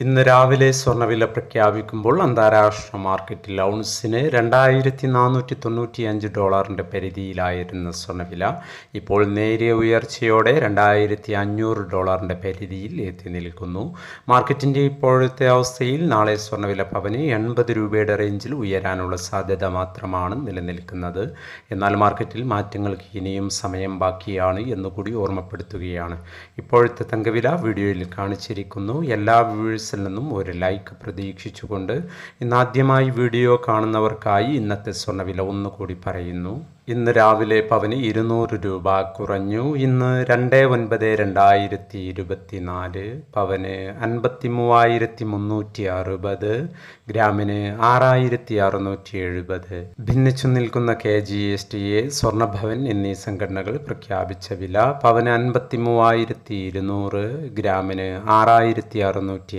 ഇന്ന് രാവിലെ സ്വർണവില പ്രഖ്യാപിക്കുമ്പോൾ അന്താരാഷ്ട്ര മാർക്കറ്റിൽ ഔൺസിന് രണ്ടായിരത്തി നാനൂറ്റി തൊണ്ണൂറ്റി അഞ്ച് ഡോളറിന്റെ പരിധിയിലായിരുന്ന സ്വർണവില ഇപ്പോൾ നേരിയ ഉയർച്ചയോടെ രണ്ടായിരത്തി അഞ്ഞൂറ് ഡോളറിന്റെ പരിധിയിൽ എത്തി നിൽക്കുന്നു. മാർക്കറ്റിന്റെ ഇപ്പോഴത്തെ അവസ്ഥയിൽ നാളെ സ്വർണവില പവന് എൺപത് രൂപയുടെ റേഞ്ചിൽ ഉയരാനുള്ള സാധ്യത മാത്രമാണ് നിലനിൽക്കുന്നത്. എന്നാൽ മാർക്കറ്റിൽ മാറ്റങ്ങൾക്ക് ഇനിയും സമയം ബാക്കിയാണ് എന്നുകൂടി ഓർമ്മപ്പെടുത്തുകയാണ്. ഇപ്പോഴത്തെ തങ്കവില വീഡിയോയിൽ കാണിച്ചിരിക്കുന്നു. എല്ലാ വ്യൂവേഴ്സിൽ നിന്നും ഒരു ലൈക്ക് പ്രതീക്ഷിച്ചുകൊണ്ട് ഇന്നാദ്യമായി വീഡിയോ കാണുന്നവർക്കായി ഇന്നത്തെ സ്വർണവില ഒന്നുകൂടി പറയുന്നു. ഇന്ന് രാവിലെ പവന് ഇരുന്നൂറ് രൂപ കുറഞ്ഞു. ഇന്ന് രണ്ട് ഒൻപത് രണ്ടായിരത്തി ഇരുപത്തി നാല് പവന് അൻപത്തി മൂവായിരത്തി മുന്നൂറ്റി അറുപത് ഗ്രാമിന് ആറായിരത്തി അറുന്നൂറ്റി എഴുപത് ഭിന്നിച്ചു നിൽക്കുന്ന K G S T A Swarnabhavan എന്നീ സംഘടനകൾ പ്രഖ്യാപിച്ച വില പവന് അൻപത്തി മൂവായിരത്തി ഇരുന്നൂറ് ഗ്രാമിന് ആറായിരത്തി അറുന്നൂറ്റി